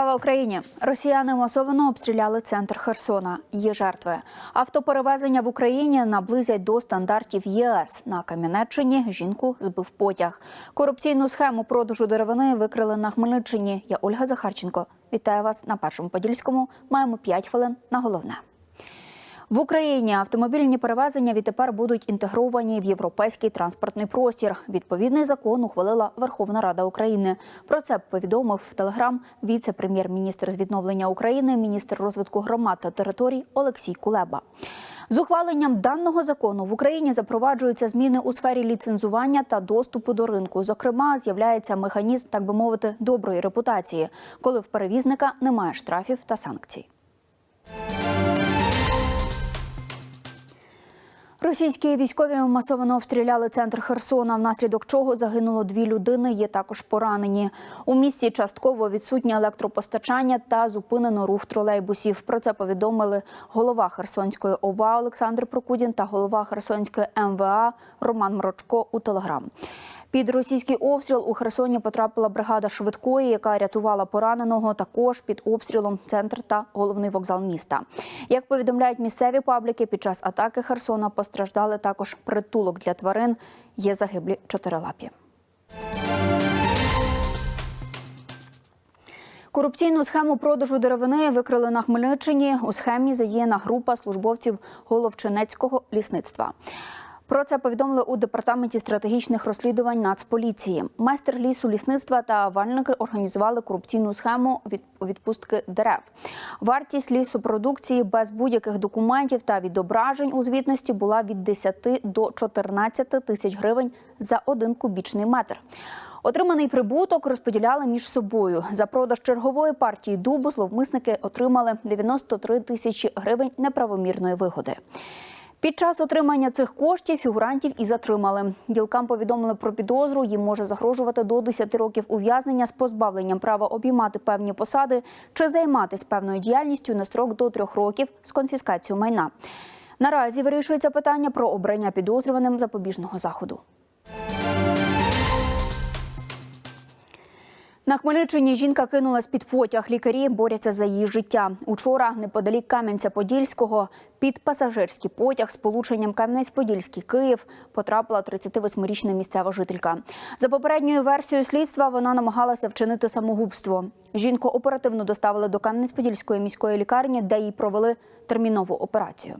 Слава Україні! Росіяни масово обстріляли центр Херсона. Є жертви. Автоперевезення в Україні наблизять до стандартів ЄС. На Кам'янеччині жінку збив потяг. Корупційну схему продажу деревини викрили на Хмельниччині. Я Ольга Захарченко. Вітаю вас на першому подільському. Маємо 5 хвилин на головне. В Україні автомобільні перевезення відтепер будуть інтегровані в європейський транспортний простір. Відповідний закон ухвалила Верховна Рада України. Про це повідомив в Телеграм віце-прем'єр-міністр з відновлення України, міністр розвитку громад та територій Олексій Кулеба. З ухваленням даного закону в Україні запроваджуються зміни у сфері ліцензування та доступу до ринку. Зокрема, з'являється механізм, так би мовити, доброї репутації, коли в перевізника немає штрафів та санкцій. Російські військові масово обстріляли центр Херсона, внаслідок чого загинуло дві людини. Є також поранені. У місті частково відсутнє електропостачання та зупинено рух тролейбусів. Про це повідомили голова Херсонської ОВА Олександр Прокудін та голова Херсонської МВА Роман Мрочко у Телеграм. Під російський обстріл у Херсоні потрапила бригада швидкої, яка рятувала пораненого. Також під обстрілом центр та головний вокзал міста. Як повідомляють місцеві пабліки, під час атаки Херсона постраждали також притулок для тварин. Є загиблі чотирилапі. Корупційну схему продажу деревини викрили на Хмельниччині. У схемі задіяна група службовців Головчинецького лісництва. Про це повідомили у департаменті стратегічних розслідувань Нацполіції. Майстер лісу лісництва та вальники організували корупційну схему від відпустки дерев. Вартість лісопродукції без будь-яких документів та відображень у звітності була від 10 до 14 тисяч гривень за один кубічний метр. Отриманий прибуток розподіляли між собою. За продаж чергової партії дубу зловмисники отримали 93 тисячі гривень неправомірної вигоди. Під час отримання цих коштів фігурантів і затримали. Ділкам повідомили про підозру. Їм може загрожувати до 10 років ув'язнення з позбавленням права обіймати певні посади чи займатися певною діяльністю на строк до трьох років з конфіскацією майна. Наразі вирішується питання про обрання підозрюваним запобіжного заходу. На Хмельниччині жінка кинулась під потяг. Лікарі борються за її життя. Учора, неподалік Кам'янця-Подільського, під пасажирський потяг з полученням Кам'янець-Подільський Київ потрапила 38-річна місцева жителька. За попередньою версією слідства вона намагалася вчинити самогубство. Жінку оперативно доставили до Кам'янець-Подільської міської лікарні, де їй провели термінову операцію.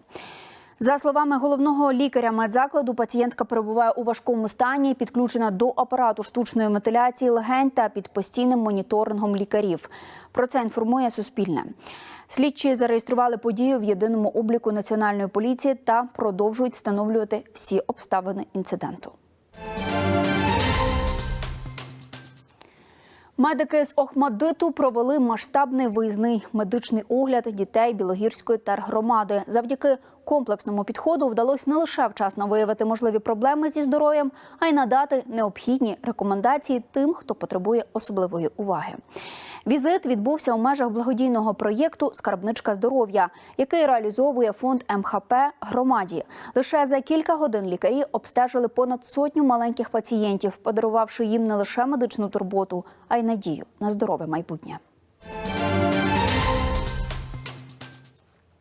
За словами головного лікаря медзакладу, пацієнтка перебуває у важкому стані, підключена до апарату штучної вентиляції легень та під постійним моніторингом лікарів. Про це інформує Суспільне. Слідчі зареєстрували подію в єдиному обліку національної поліції та продовжують встановлювати всі обставини інциденту. Медики з Охмадиту провели масштабний виїзний медичний огляд дітей Білогірської тергромади. Завдяки комплексному підходу вдалося не лише вчасно виявити можливі проблеми зі здоров'ям, а й надати необхідні рекомендації тим, хто потребує особливої уваги. Візит відбувся у межах благодійного проєкту Скарбничка здоров'я, який реалізовує фонд МХП громаді. Лише за кілька годин лікарі обстежили понад сотню маленьких пацієнтів, подарувавши їм не лише медичну турботу, а й надію на здорове майбутнє.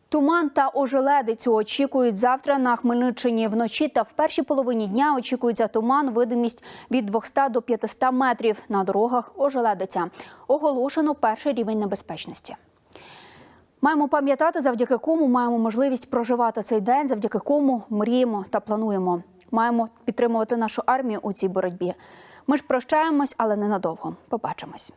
Туман та ожеледицю очікують завтра на Хмельниччині. Вночі та в першій половині дня очікується туман, видимість від 200 до 500 метрів. На дорогах ожеледиця. Оголошено перший рівень небезпечності. Маємо пам'ятати, завдяки кому маємо можливість проживати цей день, завдяки кому мріємо та плануємо. Маємо підтримувати нашу армію у цій боротьбі. Ми ж прощаємось, але ненадовго. Побачимось.